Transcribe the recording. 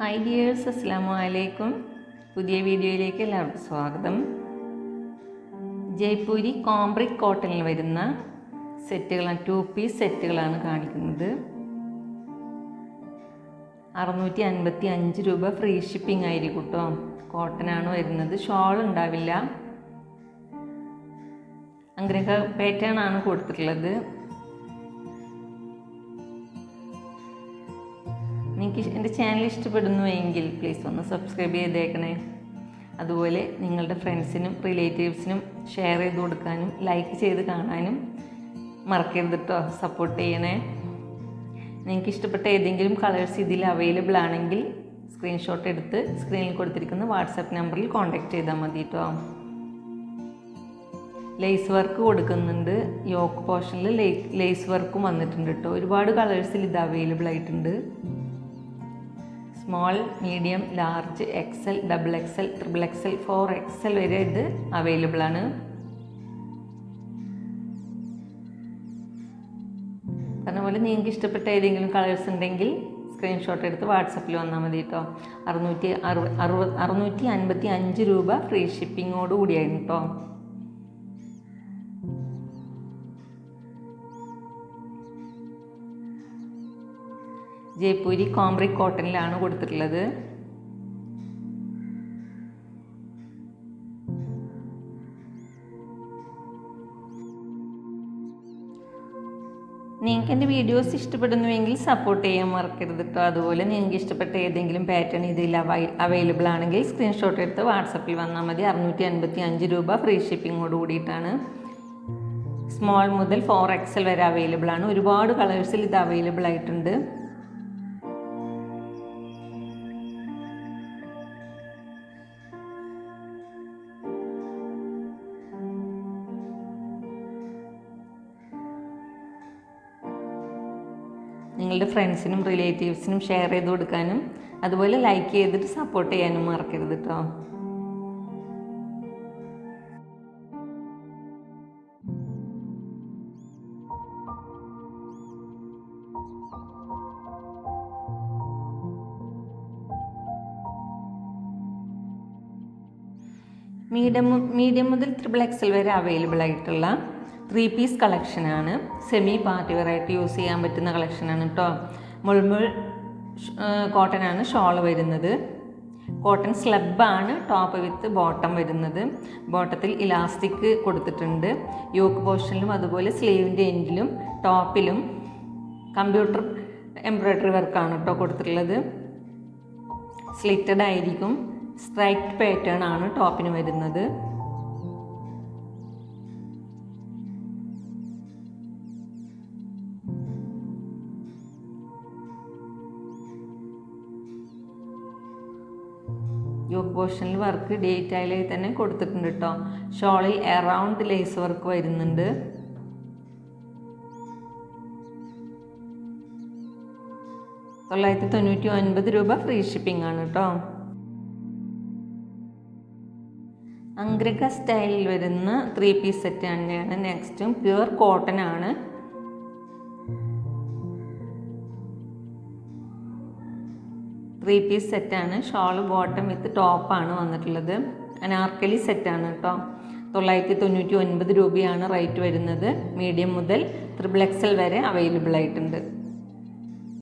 Hi dears അസ്സാമു അലൈക്കും പുതിയ വീഡിയോയിലേക്ക് എല്ലാവർക്കും സ്വാഗതം. ജയ്പൂരി കോംബ്രിക് കോട്ടണിൽ വരുന്ന സെറ്റുകളാണ് ടു പീസ് സെറ്റുകളാണ് കാണിക്കുന്നത്. അറുന്നൂറ്റി അൻപത്തി അഞ്ച് രൂപ ഫ്രീ ഷിപ്പിംഗ് ആയിരിക്കും കേട്ടോ. കോട്ടനാണ് വരുന്നത് ഷോൾ ഉണ്ടാവില്ല. അഗ്രഹ പാറ്റേൺ ആണ് കൊടുത്തിട്ടുള്ളത്. നിങ്ങൾക്ക് എന്റെ ചാനൽ ഇഷ്ടപ്പെടുന്നു എങ്കിൽ പ്ലീസ് ഒന്ന് സബ്സ്ക്രൈബ് ചെയ്തേക്കണേ. അതുപോലെ നിങ്ങളുടെ ഫ്രണ്ട്സിനും റിലേറ്റീവ്സിനും ഷെയർ ചെയ്ത് കൊടുക്കാനും ലൈക്ക് ചെയ്ത് കാണാനും മറക്കരുത് കേട്ടോ സപ്പോർട്ട് ചെയ്യണേ. നിങ്ങൾക്ക് ഇഷ്ടപ്പെട്ട ഏതെങ്കിലും കളേഴ്സ് ഇതിൽ അവൈലബിൾ ആണെങ്കിൽ സ്ക്രീൻഷോട്ട് എടുത്ത് സ്ക്രീനിൽ കൊടുത്തിരിക്കുന്ന വാട്സാപ്പ് നമ്പറിൽ കോൺടാക്റ്റ് ചെയ്താൽ മതി കേട്ടോ ലേസ് വർക്ക് കൊടുക്കുന്നുണ്ട്. യോക്ക് പോർഷനിൽ ലേസ് വർക്കും വന്നിട്ടുണ്ട് കേട്ടോ ഒരുപാട് കളേഴ്സിൽ ഇത് അവൈലബിൾ ആയിട്ടുണ്ട്. Small medium large XL double XL triple XL four XL വരെ ഇത് അവൈലബിൾ ആണ്. പറഞ്ഞ പോലെ നിങ്ങൾക്ക് ഇഷ്ടപ്പെട്ട ഏതെങ്കിലും കളേഴ്സ് ഉണ്ടെങ്കിൽ സ്ക്രീൻഷോട്ട് എടുത്ത് വാട്സപ്പിൽ വന്നാൽ മതി കേട്ടോ. അറുന്നൂറ്റി അറുപത് അറുപത് അറുന്നൂറ്റി അൻപത്തി അഞ്ച് രൂപ ഫ്രീ ഷിപ്പിങ്ങോട് കൂടിയായിരുന്നു കേട്ടോ. ജയ്പൂരി കോംബ്രി കോട്ടണിലാണ് കൊടുത്തിട്ടുള്ളത്. നിങ്ങൾക്ക് എന്റെ വീഡിയോസ് ഇഷ്ടപ്പെടുന്നുവെങ്കിൽ സപ്പോർട്ട് ചെയ്യാൻ മറക്കരുത് കേട്ടോ അതുപോലെ നിങ്ങൾക്ക് ഇഷ്ടപ്പെട്ട ഏതെങ്കിലും പാറ്റേൺ ഇതിൽ അവൈലബിൾ ആണെങ്കിൽ സ്ക്രീൻഷോട്ട് എടുത്ത് വാട്സപ്പിൽ വന്നാൽ മതി. അറുന്നൂറ്റി അൻപത്തി അഞ്ച് രൂപ ഫ്രീ ഷിപ്പിങ്ങോട് കൂടിയിട്ടാണ്. സ്മോൾ മുതൽ ഫോർ എക്സൽ വരെ അവൈലബിൾ ആണ്. ഒരുപാട് കളേഴ്സിൽ ഇത് അവൈലബിൾ ആയിട്ടുണ്ട്. നിങ്ങളുടെ ഫ്രണ്ട്സിനും റിലേറ്റീവ്സിനും ഷെയർ ചെയ്ത് കൊടുക്കാനും അതുപോലെ ലൈക്ക് ചെയ്തിട്ട് സപ്പോർട്ട് ചെയ്യാനും മറക്കരുത് കേട്ടോ മീഡിയം മീഡിയം മുതൽ ത്രിബിൾ എക്സൽ വരെ അവൈലബിൾ ആയിട്ടുള്ള ത്രീ പീസ് കളക്ഷനാണ് സെമി പാർട്ടി വെറൈറ്റി യൂസ് ചെയ്യാൻ പറ്റുന്ന കളക്ഷനാണ് കേട്ടോ മുൾമുൾ കോട്ടൺ ആണ് ഷോൾ വരുന്നത്. കോട്ടൺ സ്ലബാണ് ടോപ്പ് വിത്ത് ബോട്ടം വരുന്നത്. ബോട്ടത്തിൽ ഇലാസ്റ്റിക് കൊടുത്തിട്ടുണ്ട്. യോക്ക് പോർഷനിലും അതുപോലെ സ്ലീവിന്റെ എൻഡിലും ടോപ്പിലും കമ്പ്യൂട്ടർ എംബ്രോയ്ഡറി വർക്കാണ് കേട്ടോ കൊടുത്തിട്ടുള്ളത്. സ്ലിറ്റഡ് ആയിരിക്കും. സ്ട്രൈറ്റ് പാറ്റേൺ ആണ് ടോപ്പിന് വരുന്നത്. യോക്ക് പോർഷനിൽ വർക്ക് ഡീറ്റെയിലായി തന്നെ കൊടുത്തിട്ടുണ്ട് കേട്ടോ. ഷോളിൽ എറൗണ്ട് ലേസ് വർക്ക് വരുന്നുണ്ട്. തൊള്ളായിരത്തി തൊണ്ണൂറ്റി ഒൻപത് രൂപ ഫ്രീ ഷിപ്പിംഗ് ആണ് കേട്ടോ. അംഗ്രക സ്റ്റൈലിൽ വരുന്ന ത്രീ പീസ് സെറ്റ് തന്നെയാണ് നെക്സ്റ്റും പ്യുവർ കോട്ടൺ ആണ്. ത്രീ പീസ് സെറ്റാണ്. ഷോൾ ബോട്ടം വിത്ത് ടോപ്പാണ് വന്നിട്ടുള്ളത്. അനാർക്കലി സെറ്റാണ് കേട്ടോ. തൊള്ളായിരത്തി തൊണ്ണൂറ്റി ഒൻപത് രൂപയാണ് റേറ്റ് വരുന്നത്. മീഡിയം മുതൽ ത്രിബിൾ എക്സൽ വരെ അവൈലബിൾ ആയിട്ടുണ്ട്.